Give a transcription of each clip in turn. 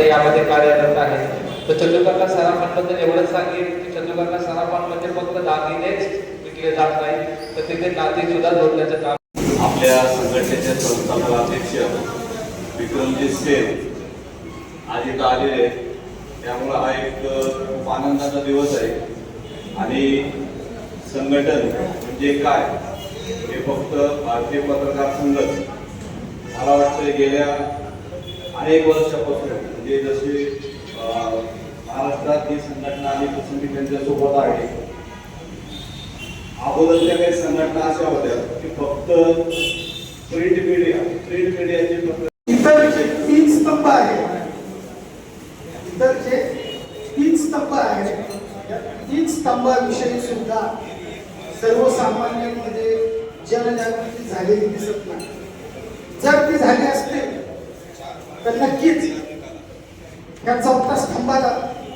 यामध्ये कार्यरत आहे. तर चंद्रकांता सराफांबद्दल एवढंच सांगेल की चंद्रकांता सराफान म्हणजे फक्त दागिनेच विकले जात नाही तर तिथे नाते सुद्धा जोडण्याचं काम आपल्या संघटनेचे संस्थापक अध्यक्ष विक्रमजी सेन आज इथं आलेले आहेत. त्यामुळं हा एक खूप आनंदाचा दिवस आहे. आणि संघटन म्हणजे काय? हे फक्त भारतीय पत्रकार संघच. मला वाटतं गेल्या अनेक वर्षापासून म्हणजे जसे महाराष्ट्रात ही संघटना आलीपासून मी त्यांच्यासोबत आहे. अगोदरच्या काही संघटना अशा होत्या की फक्त प्रिंट मीडिया प्रिंट मीडियाचे पत्र इतर जे तीन स्तंभ आहे इतर जे तीन स्तंभ आहे तीन स्तंभाविषयी सुद्धा सर्वसामान्यांमध्ये जनजागृती झालेली दिसत नाही. जर ती झाली असते तर नक्कीच या चौथा स्तंभाला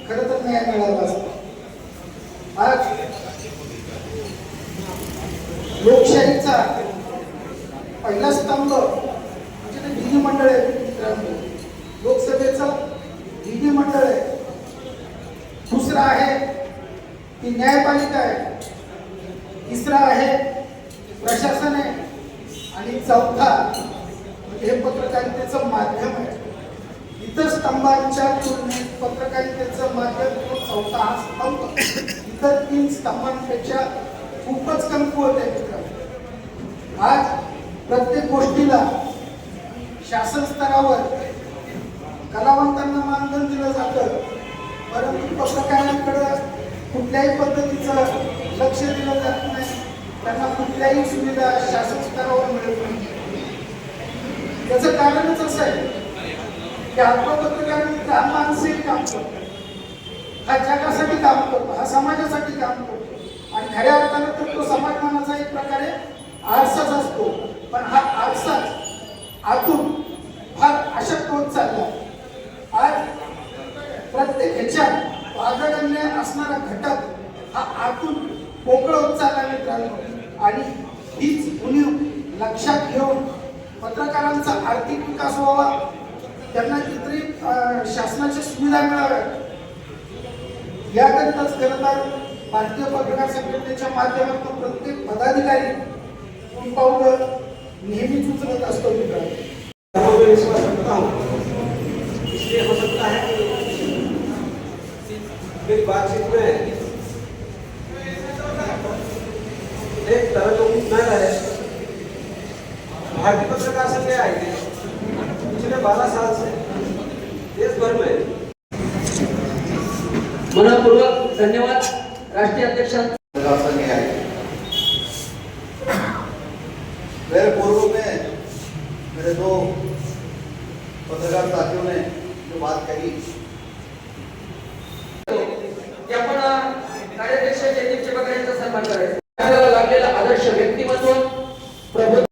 खरं तर न्याय मिळाला असतो. आज लोकशाहीचा पहिला स्तंभ म्हणजे ते विधिमंडळ आहे मित्रांनो. लोकसभेचं विधिमंडळ आहे. दुसरा आहे ती न्यायपालिका आहे. तिसरा आहे प्रशासन आहे आणि चौथा म्हणजे हे पत्रकारितेचं माध्यम आहे. इतर स्तंभांच्या तुलनेत पत्रकारितेचं माध्यम तो चौथा हा स्तंभ. इतर तीन स्तंभांपेक्षा खूपच कमकुवत आहे मित्र आज प्रत्येक गोष्टीला शासन स्तरावर कलावंतांना मानधन दिलं जातं. परंतु पत्रकारांकडं कुठल्याही पद्धतीचं लक्ष दिलं कुठल्याही सुविधा शासन स्तरावर मिळत नाही. त्याचं कारणच असं आहे की आपला पत्रकार हा मानसिक काम करतो. हा जगासाठी काम करतो हा समाजासाठी काम करतो. आणि खऱ्या अर्थानं तर तो समाजमानाचा एक प्रकारे आरसाच असतो. पण हा आरसाच आतून फार अशक्त होत चालला आज प्रत्येक ह्याच्यात अग्रगण्य असणारा घटक हा आतून पोकळ होत चालला मित्रांनो. आणि हीच उणीव लक्षात घेऊन पत्रकारांचा आर्थिक विकास व्हावा. त्यांना इतरी शासनाच्या सुविधा मिळाव्यात याकरिताच खरं तर भारतीय पत्रकार संघटनेच्या माध्यमातून प्रत्येक पदाधिकारी पावलं नेहमीच उचलत असतो मित्रांनो. विश्वास रखता हूँ इसलिए हो सकता है मेरी बातचीत में एक तरह रहे भारतीय पत्रकार संघ आए थे। पिछले बारह साल से देश भर में मनपूर्वक धन्यवाद राष्ट्रीय है मेरे पूर्व में मेरे दो पत्रकार साथियों ने जो बात कही। की आपण कार्याध्यक्ष जयदीप चेपकर सन्मान करायचा।